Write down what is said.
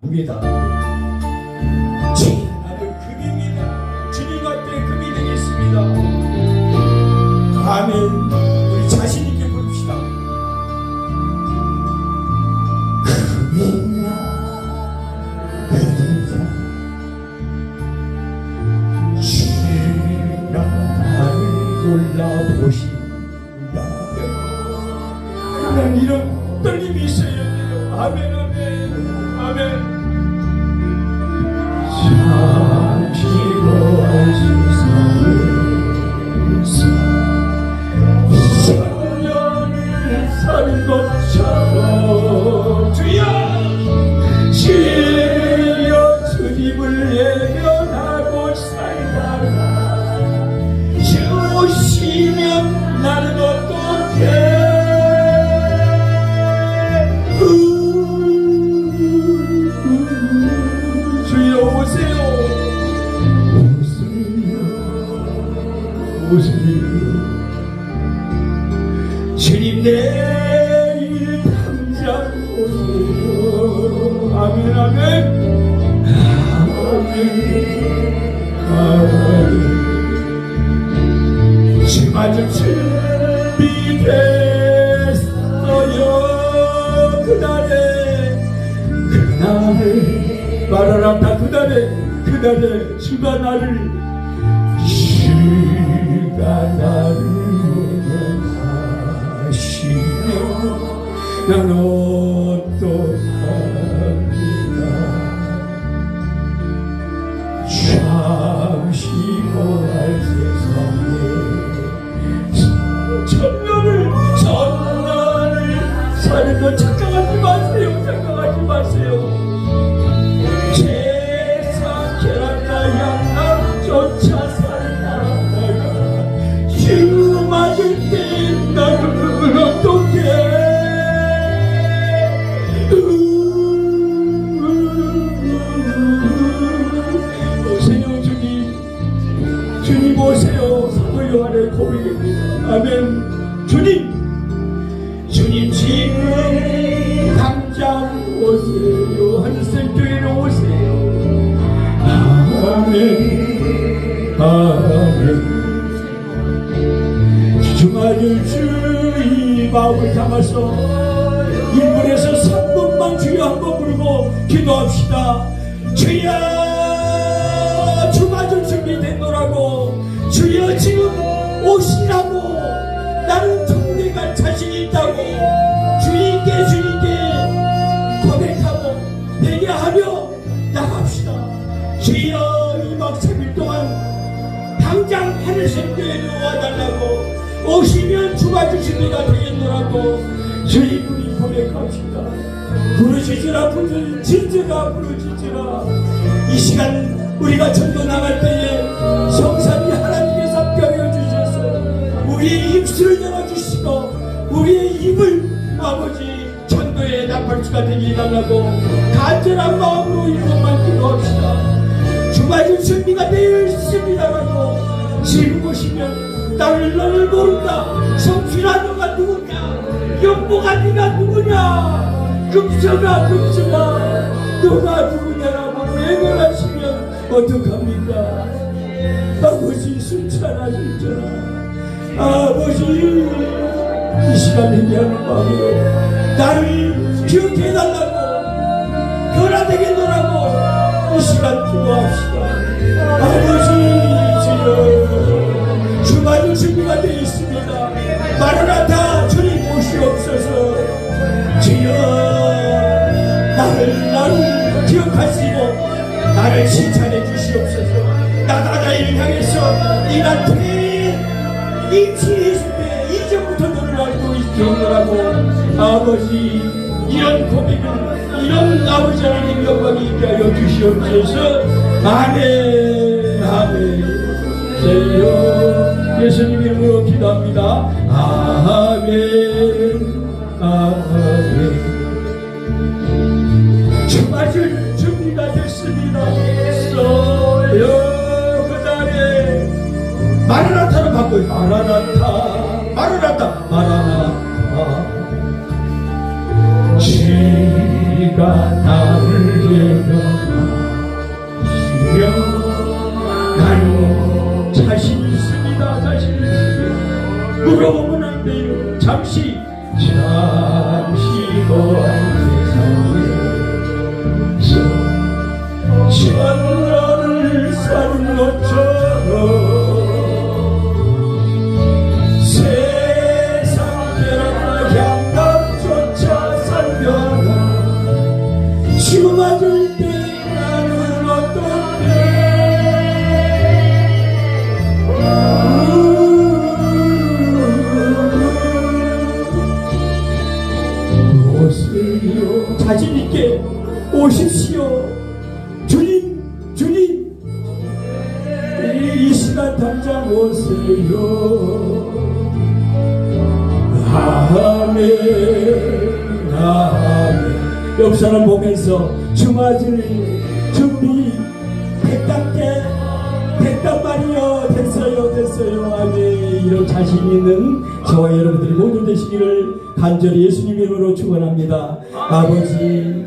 무게다. 나는 금입니다. 주님 앞에 금이 되겠습니다. 아멘. 오세요. 주님 내일 당장 오세요. 아멘 아멘. 아멘 아멘. 주마저 준비됐어요. 그날에 그날에 말하라 다. 그날에 그날에 주가 나를 주가 나를 하시며 난 어떡합니까 잠시 고할 세상에 천년을 천년을 사는 거 착각하지 마세요 착각하지 마세요 주님 오세요. 사도 요한의 고백입니다 아멘. 주님. 주님 지금 당장 오세요. 한센교회로 오세요. 아멘. 아멘. 주말을 주의 마음을 담아서 1분에서 3분만 주여 한번 부르고 기도합시다. 주여 주님께 주님께 고백하고 회개하며 나갑시다. 주여 2박 3일 동안 당장 하늘샘교회로 와달라고 오시면 주가 주시기가 되겠노라고 주님이 고백합시다. 부르시지라 부르시지라 부르시지라. 이 시간 우리가 전도 나갈 때 해달라고 간절한 마음으로 이것만 기도합시다. 주말은 준비가 되어 있습니다라고 지금 보시면 나를 너를 모른다. 성필아 너가 누구냐? 영보가 네가 누구냐? 금서가 금서가 너가 누구냐라고 외면하시면 어떡합니까? 아버지 순찬하 진짜 아버지 이 시간 얘기하는 마음으로 나를 기억해달라고 기도합시다. 아버지 주여 주말은 준비가 되어 있습니다. 마라나타 주님 오시옵소서 주여 나를 나를 기억하시고 나를 칭찬해 주시옵소서. 나 나라를 향해서 태 임치했을 때 이전부터 너를 알고 있었노라고 아버지 이런 고백을 이런 아버지 하나님 이 있게 하여 주시옵소서. 아멘 아멘. 세요 예수님 이름으로 기도합니다. 아멘 아멘. 주맞을 준비가 됐습니다. 써요 그날에. 마라나타로 바꿔요 마라나타 잠시. 자신 있게 오십시오. 주님 주님. 이, 이 시간 당장 오세요. 아멘 아멘. 옆 사람 보면서 주맞을 준비 됐답게 됐단 말이요. 됐어요 됐어요. 아멘. 이런 자신 있는 저와 여러분들이 모두 되시기를 간절히 예수님 이름으로 축원합니다. 아버지